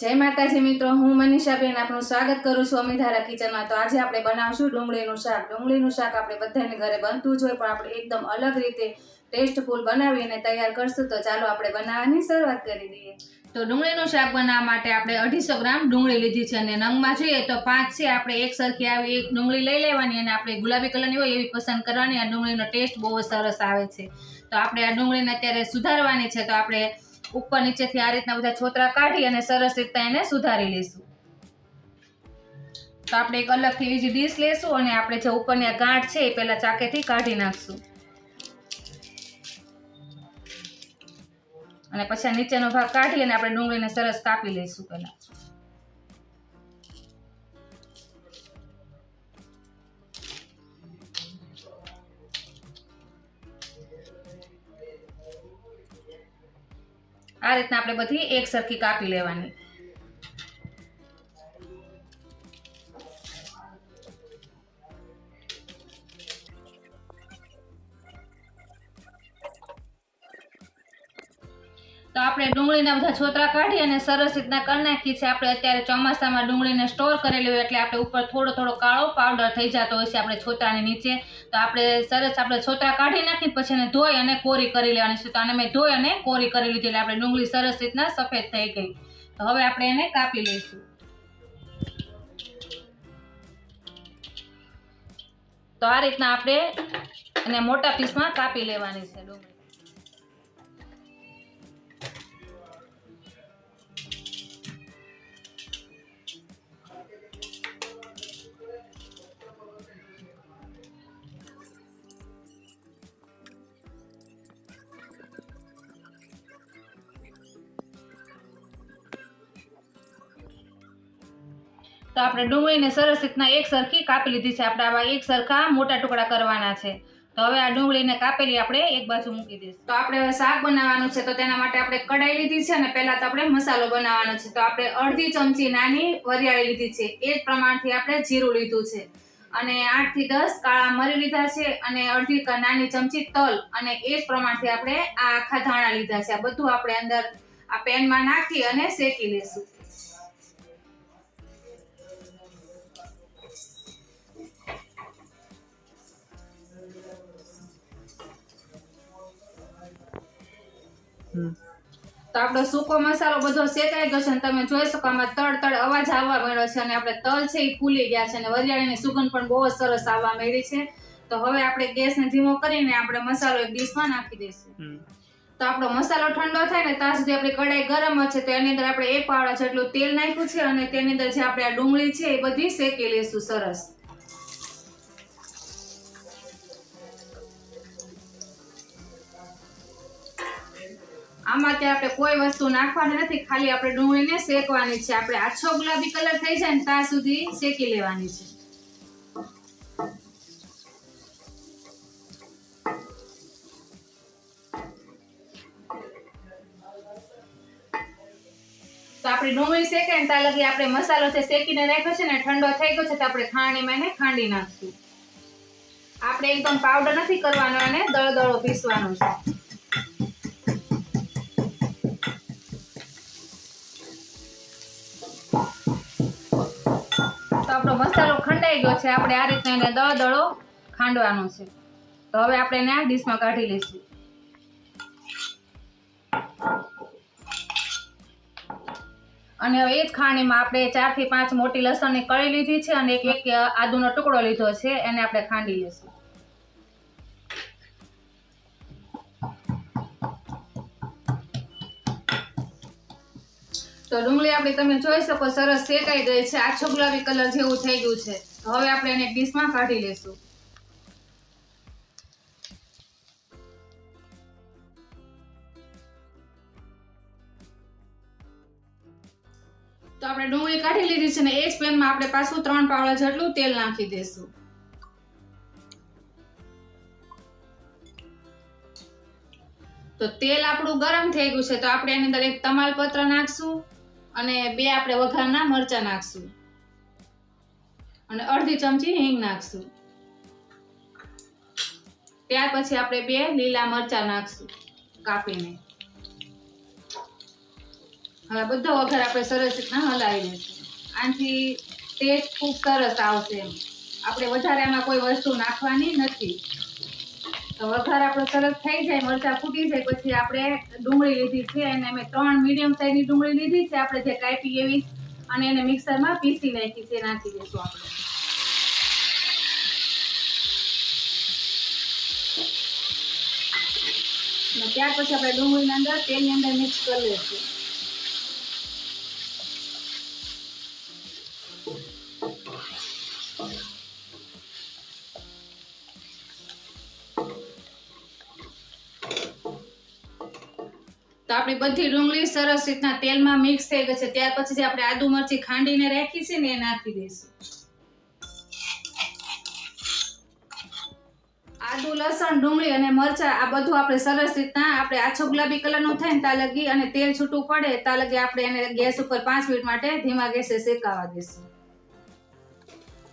જય માતાજી મિત્રો, હું મનીષાબેન આપનું સ્વાગત કરું છું અમીધારા કિચનમાં. તો આજે આપણે બનાવશું ડુંગળીનું શાક. ડુંગળીનું શાક આપણે બધાને ઘરે બનતું જ હોય, પણ આપણે એકદમ અલગ રીતે ટેસ્ટફુલ બનાવીને તૈયાર કરશું. તો ચાલો આપણે બનાવવાની શરૂઆત કરી દઈએ. તો ડુંગળીનું શાક બનાવવા માટે આપણે અઢીસો ગ્રામ ડુંગળી લીધી છે અને નંગમાં જોઈએ તો પાંચ છે, આપણે એક સરખી આવી એક ડુંગળી લઈ લેવાની અને આપણે ગુલાબી કલરની હોય એવી પસંદ કરવાની. આ ડુંગળીનો ટેસ્ટ બહુ સરસ આવે છે. તો આપણે આ ડુંગળીને અત્યારે સુધારવાની છે. તો આપણે ઉપર નીચેથી આ રીતના બધા છોતરા કાઢી અને સરસ રીતના એને સુધારી લઈશું. તો આપણે એક અલગથી બીજી ડીશ લેશું અને આપણે જે ઉપરની ગાંઠ છે એ પહેલાં ચાકેથી કાઢી નાખશું. અને પછી નીચેનો ભાગ કાઢી અને આપણે ડુંગળીને સરસ કાપી લઈશું પહેલા. આ રીતના આપણે બધી એક સરખી કાપી લેવાની. તો આપણે ડુંગળીના બધા છોતરા કાઢી અને સરસ રીતના કરી નાખી છે. આપણે અત્યારે ચોમાસામાં ડુંગળીને સ્ટોર કરેલી હોય એટલે આપણે ઉપર થોડો થોડો કાળો પાવડર થઈ જતો હોય છે આપણે છોતરાની નીચે. તો આપણે સરસ આપણે છોતરા કાઢી નાખી પછી એને ધોઈ અને કોરી કરી લેવાની છે. તો આને મેં ધોઈ અને કોરી કરી લીધી એટલે આપણે ડુંગળી સરસ રીતના સફેદ થઈ ગઈ. તો હવે આપણે એને કાપી લઈશું. તો આ રીતના આપણે એને મોટા પીસમાં કાપી લેવાની છે ડુંગળી. તો આપણે ડુંગળીને સરસ રીતના એક સરખી કાપી લીધી છે. આપણે આવા એક સરખા મોટા ટુકડા કરવાના છે. તો હવે આ ડુંગળીને કાપેલી આપણે એક બાજુ મૂકી દઈશું. તો આપણે હવે શાક બનાવવાનું છે તો તેના માટે આપણે કઢાઈ લીધી છે અને પહેલાં તો આપણે મસાલો બનાવવાનો છે. તો આપણે અડધી ચમચી નાની વરિયાળી લીધી છે. એ જ પ્રમાણથી આપણે જીરું લીધું છે. અને આઠથી દસ કાળા મરી લીધા છે અને અડધી નાની ચમચી તલ અને એ જ પ્રમાણથી આપણે આ આખા ધાણા લીધા છે. આ બધું આપણે અંદર આ પેનમાં નાખી અને શેકી લઈશું તો આપણો સૂકો મસાલો બધો શેકાઈ ગયો છે અને તમે જોઈ શકો આમાં તળ તળ અવાજ આવવા મળ્યો છે અને આપણે તલ છે એ ફૂલી ગયા છે અને વરિયાળીની સુગંધ પણ બહુ સરસ આવવા મળી છે. તો હવે આપણે ગેસને ધીમો કરીને આપણે મસાલો એક ડીશમાં નાખી દઈશું. તો આપણો મસાલો ઠંડો થાય ને ત્યાં સુધી આપણી કઢાઈ ગરમ છે તો એની અંદર આપણે એક પાવડા જેટલું તેલ નાખ્યું છે અને તેની અંદર જે આપણે આ ડુંગળી છે એ બધી શેકી લઈશું સરસ. આમાં ત્યાં આપણે કોઈ વસ્તુ નાખવાની નથી, ખાલી આપણે ડુંગળીને શેકવાની છે. આપણે આછો ગુલાબી કલર થઈ જાય ને ત્યાં સુધી શેકી લેવાની છે. તો આપણી ડુંગળી શેકાય ને ત્યાં લગી આપણે મસાલો જે શેકીને રાખ્યો છે ને, ઠંડો થઈ ગયો છે, તો આપણે ખાણીમાં એને ખાંડી નાખશું. આપણે એકદમ પાવડર નથી કરવાનો અને દળદળો પીસવાનો છે. મસાલો ગયો છે. આપણે આ રીતના એને દળ દળો ખાંડવાનો છે. તો હવે આપણે એને આ ડીશમાં કાઢી લઈશું. અને હવે એ જ ખાણીમાં આપણે ચારથી પાંચ મોટી લસણની કળી લીધી છે અને એક એક આદુનો ટુકડો લીધો છે. એને આપણે ખાંડી લઈશું. ડુંગળી આપણી તમે જોઈ શકો, સરસ શેકાઈ ગઈ છે. આછો ગુલાબી કલર જેવું થઈ ગયું છે. હવે આપણે એને ડીશમાં કાઢી લેશું. તો આપણે ડુંગળી કાઢી લીધી છે ને એ જ પેનમાં આપણે પાછું ત્રણ પાવડા જેટલું તેલ નાખી દઈશું તો તેલ આપણું ગરમ થઈ ગયું છે. તો આપણે એની અંદર એક તમાલપત્ર નાખશું. અને બે આપણે વઘારના મરચા નાખશું. અને અડધી ચમચી હિંગ નાખશું. ત્યાર પછી આપણે બે લીલા મરચા નાખશું કાપીને. હવે બધો વઘાર આપણે સરસ રીતના હલાવી લઈશું. આનાથી ટેસ્ટ ખૂબ સરસ આવશે આપણે વધારે આમાં કોઈ વસ્તુ નાખવાની નથી. તો વઘાર આપણો સરસ થઈ જાય, મરચાં ફૂટી જાય, પછી આપણે ડુંગળી લીધી છે અને મેં ત્રણ મીડિયમ સાઈઝની ડુંગળી લીધી છે. આપણે જે કાપી એવી અને એને મિક્સરમાં પીસી નાખી છે નાખી દઈશું આપણે. ત્યાર પછી આપણે ડુંગળીની અંદર તેલની અંદર મિક્સ કરી લઈશું. આપણી બધી ડુંગળી સરસ રીતના તેલમાં મિક્સ થઈ ગઈ છે. ત્યાર પછી જે આપણે આદુ મરચી ખાંડીને રાખી છે ને એ નાખી દઈશું. આદુ, લસણ, ડુંગળી અને મરચા આ બધું આપણે સરસ રીતના આપણે આછો ગુલાબી કલરનું થાય ને ત્યાં લગી અને તેલ છૂટું પડે ત્યાં લગી આપણે એને ગેસ ઉપર પાંચ મિનિટ માટે ધીમા ગેસે શેકાવા દઈશું.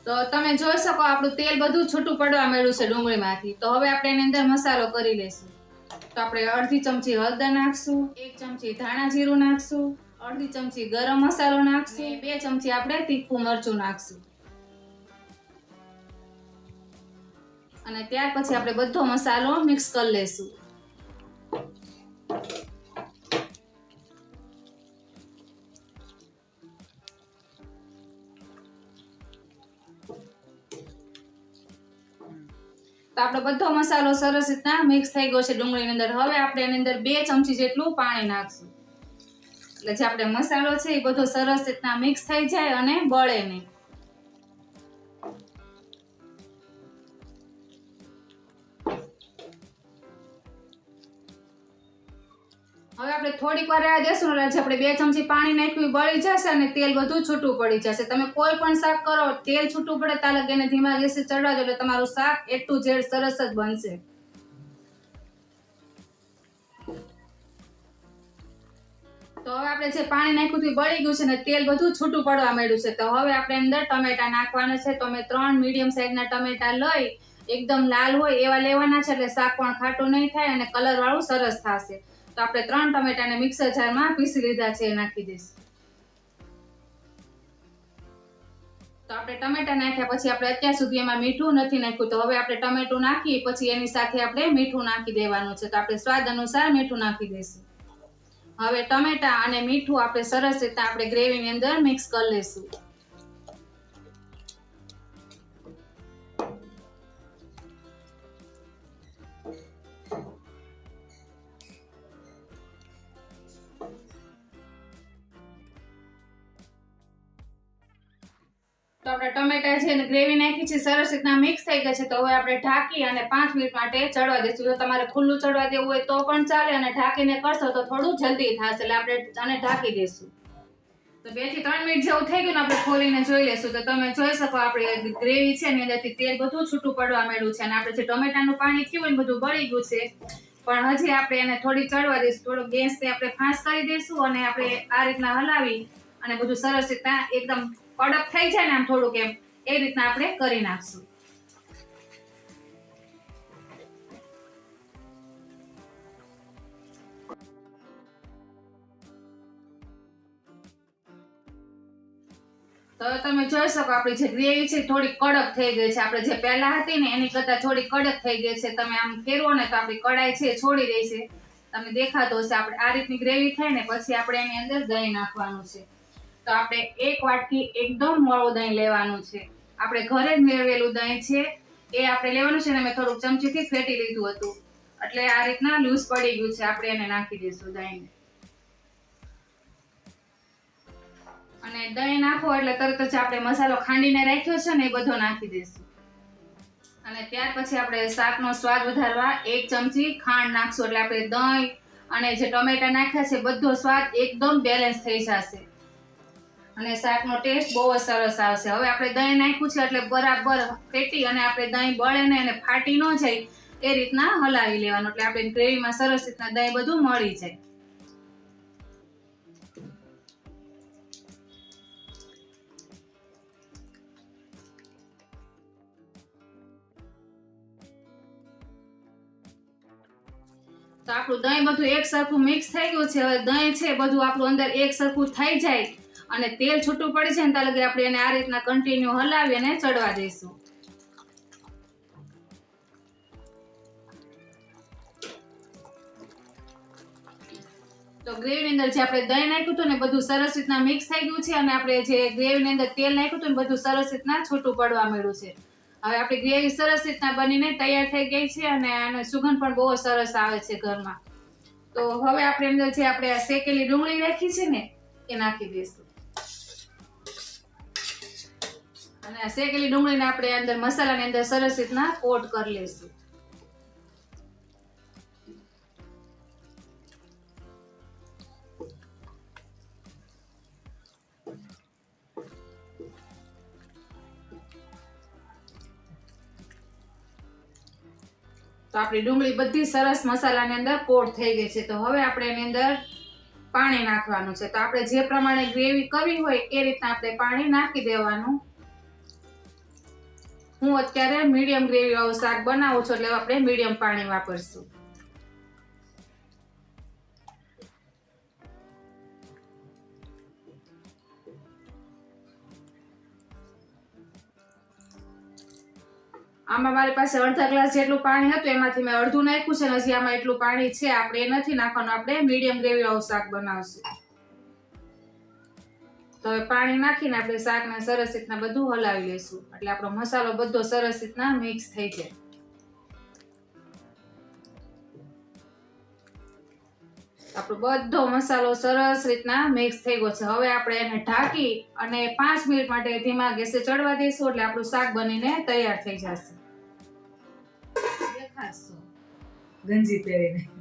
તો તમે જોઈ શકો આપણું તેલ બધું છૂટું પડવા માંડ્યું છે ડુંગળીમાંથી. તો હવે આપણે એની અંદર મસાલો કરી લઈશું. તો આપણે અડધી ચમચી હળદર નાખશું, એક ચમચી ધાણા જીરું નાખશું, અડધી ચમચી ગરમ મસાલો નાખશું, બે ચમચી આપણે તીખું મરચું નાખશું. અને ત્યાર પછી આપણે બધો મસાલો મિક્સ કરી લેશું. આપણો બધો મસાલો સરસ રીતના મિક્સ થઈ ગયો છે ડુંગળીની અંદર. હવે આપણે એની અંદર બે ચમચી જેટલું પાણી નાખશું. એટલે જે આપણે મસાલો છે એ બધો સરસ રીતના મિક્સ થઈ જાય અને બળે નહીં. હવે આપણે થોડીક વાર રહેવા દેશું જે આપણે બે ચમચી પાણી નાખ્યું, બળી જશે અને તેલ બધું છૂટું પડી જશે. તમે કોઈ પણ શાક કરો, તેલ છૂટું પડે ત્યાં લગી એને ધીમા ગેસે ચડાવજો એટલે તમારું શાક એટલું ઝેડ સરસ જ બનશે. તો હવે આપણે જે પાણી નાખ્યું હતું બળી ગયું છે ને તેલ બધું છૂટું પડવા માંડ્યું છે. તો હવે આપણે અંદર ટમેટા નાખવાના છે. તો અમે ત્રણ મીડિયમ સાઈઝના ટમેટા લઈ, એકદમ લાલ હોય એવા લેવાના છે એટલે શાક પણ ખાટું નહીં થાય અને કલર વાળું સરસ થશે. તો આપણે ત્રણ ટમેટાને મિક્સર જારમાં પીસી લીધા છે, એ નાખી દઈશું. તો આપણે ટમેટા નાખ્યા પછી આપણે અત્યાર સુધી એમાં મીઠું નથી નાખ્યું, તો હવે આપણે ટમેટું નાખી પછી એની સાથે આપણે મીઠું નાખી દેવાનું છે, તો આપણે સ્વાદ અનુસાર મીઠું નાખી દઈશું. હવે ટમેટા અને મીઠું આપણે સરસ રીતના આપણે ગ્રેવીની અંદર મિક્સ કરી લઈશું. તો આપણે ટમેટા છે અને ગ્રેવી નાખી છે, સરસ રીતના મિક્સ થઈ ગયા છે, તો હવે આપણે ઢાંકી અને પાંચ મિનિટ માટે ચડવા દઈશું જો તમારે ખુલ્લું ચડવા દેવું હોય તો પણ ચાલે અને ઢાંકીને કરશો તો થોડું જલ્દી થશે, એટલે આપણે આને ઢાંકી દઈશું તો બેથી ત્રણ મિનિટ જેવું થઈ ગયું ને આપણે ખોલીને જોઈ લેશું. તો તમે જોઈ શકો આપણી ગ્રેવી છે એની અંદરથી તેલ બધું છૂટું પડવા માંડ્યું છે અને આપણે જે ટમેટાનું પાણી થયું હોય બધું બળી ગયું છે. પણ હજી આપણે એને થોડી ચડવા દઈશું થોડો ગેસને આપણે ફાંસ કરી દઈશું અને આપણે આ રીતના હલાવી અને બધું સરસ રીતના એકદમ કડક થઈ જાય ને આમ થોડુંક એમ, એ રીતના આપણે કરી નાખશું. તો તમે જોઈ શકો આપણી જે ગ્રેવી છે થોડી કડક થઈ ગઈ છે. આપણે જે પહેલા હતી ને એની કરતાં થોડી કડક થઈ ગઈ છે. તમે આમ ફેરવો ને તો આપણી કડાઈ છે છોડી રહી છે તમને દેખાતો હશે. આપણે આ રીતની ગ્રેવી થાય ને પછી આપણે એની અંદર દહીં નાખવાનું છે. તો આપણે એક વાટકી એકદમ મોળું દહીં લેવાનું છે. આપણે ઘરે જ મેળવેલું દહીં છે. એ આપણે લેવાનું છે ને મેં થોડુંક ચમચીથી ફેટી લીધું હતું. એટલે આ રીતના લૂઝ પડી ગયું છે. આપણે એને નાખી દઈશું દહીં અને દહીં નાખો એટલે તરત જ આપણે મસાલો ખાંડીને રાખ્યો છે ને એ બધો નાખી દઈશું. અને ત્યાર પછી આપણે શાકનો સ્વાદ વધારવા એક ચમચી ખાંડ નાખશું. એટલે આપણે દહીં અને જે ટમેટા નાખ્યા છે, બધો સ્વાદ એકદમ બેલેન્સ થઈ જશે. અને શાકનો ટેસ્ટ બહુ જ સરસ આવશે હવે આપણે દહીં નાખ્યું છે એટલે બરાબર ફેટી અને આપણે દહીં બળે ને અને ફાટી ન જાય એ રીતના હલાવી લેવાનું. એટલે આપણે ગ્રેવીમાં સરસ રીતના દહીં બધું મળી જાય. તો આપણું દહીં બધું એક સરખું મિક્સ થઈ ગયું છે. હવે દહીં છે બધું આપણું અંદર એક સરખું થઈ જાય. અને તેલ છૂટું પડે છે ને ત્યાં લગી આપણે એને આ રીતના કન્ટિન્યુ હલાવી અને ચડવા દઈશું. તો ગ્રેવીની અંદર જે આપણે દહીં નાખ્યું હતું ને બધું સરસ રીતના મિક્સ થઈ ગયું છે અને આપણે જે ગ્રેવીની અંદર તેલ નાખ્યું હતું ને બધું સરસ રીતના છૂટું પડવા મળ્યું છે. હવે આપણી ગ્રેવી સરસ રીતના બનીને તૈયાર થઈ ગઈ છે અને આનો સુગંધ પણ બહુ સરસ આવે છે ઘરમાં. તો હવે આપણે અંદર જે આપણે શેકેલી ડુંગળી રાખી છે ને, એ નાખી દઈશું. અને શેકેલી ડુંગળીને આપણે અંદર મસાલાની અંદર સરસ રીતના કોટ કરી લઈશું. તો આપણી ડુંગળી બધી સરસ મસાલાની અંદર કોટ થઈ ગઈ છે. તો હવે આપણે એની અંદર પાણી નાખવાનું છે. તો આપણે જે પ્રમાણે ગ્રેવી કરવી હોય એ રીતના આપણે પાણી નાખી દેવાનું. હું અત્યારે મીડિયમ ગ્રેવી વાળું શાક બનાવું છું એટલે આપણે મીડિયમ પાણી વાપરશું. આમાં મારી પાસે અડધા ગ્લાસ જેટલું પાણી હતું, એમાંથી મેં અડધું નાખ્યું છે હજી આમાં એટલું પાણી છે, આપણે એ નથી નાખવાનું, આપણે મીડિયમ ગ્રેવી વાળું શાક બનાવશું. તો હવે પાણી નાખીને આપણે શાકને સરસ રીતના બધું હલાવી લઈશું. એટલે આપણો મસાલો બધો સરસ રીતના મિક્સ થઈ જાય. આપણો બધો મસાલો સરસ રીતના મિક્સ થઈ ગયો છે. હવે આપણે એને ઢાંકી અને પાંચ મિનિટ માટે ધીમા ગેસે ચડવા દઈશું એટલે આપણું શાક બનીને તૈયાર થઈ જશે. ગંજી પહેરીને.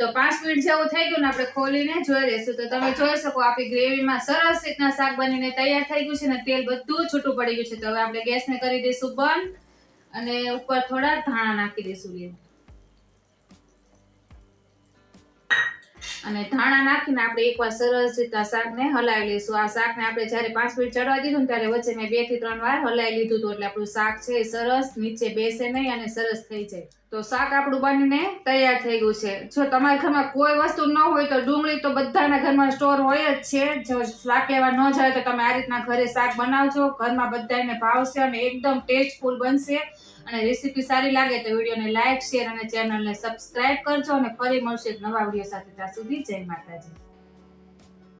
તો પાંચ મિનિટ જેવું થઈ ગયું ને આપણે ખોલીને જોઈ લેશું તો તમે જોઈ શકો આપણી ગ્રેવીમાં સરસ રીતના શાક બનીને તૈયાર થઈ ગયું છે ને તેલ બધું છૂટું પડી ગયું છે. તો હવે આપણે ગેસને કરી દઈશું બંધ અને ઉપર થોડા ધાણા નાખી દઈશું અને ધાણા નાખીને આપણે એકવાર સરસ રીતના શાકને હલાવી લઈશું. આ શાકને આપણે જ્યારે પાંચ મિનિટ ચડવા દીધું ને ત્યારે વચ્ચે મેં બેથી ત્રણ વાર હલાવી લીધું હતું. એટલે આપણું શાક છે સરસ, નીચે બેસે નહીં અને સરસ થઈ જાય. તો શાક આપણું બનીને તૈયાર થઈ ગયું છે. જો તમારા ઘરમાં કોઈ વસ્તુ ન હોય તો ડુંગળી તો બધાના ઘરમાં સ્ટોર હોય જ છે. જો શાક લેવા ન જાય તો તમે આ રીતના ઘરે શાક બનાવજો. ઘરમાં બધાને ભાવશે અને એકદમ ટેસ્ટફુલ બનશે. અને રેસીપી સારી લાગે તો વિડીયોને લાઇક શેર અને ચેનલને સબસ્ક્રાઇબ કરજો અને ફરી મળશે નવા વીડિયો સાથે. ત્યાં સુધી જય માતાજી.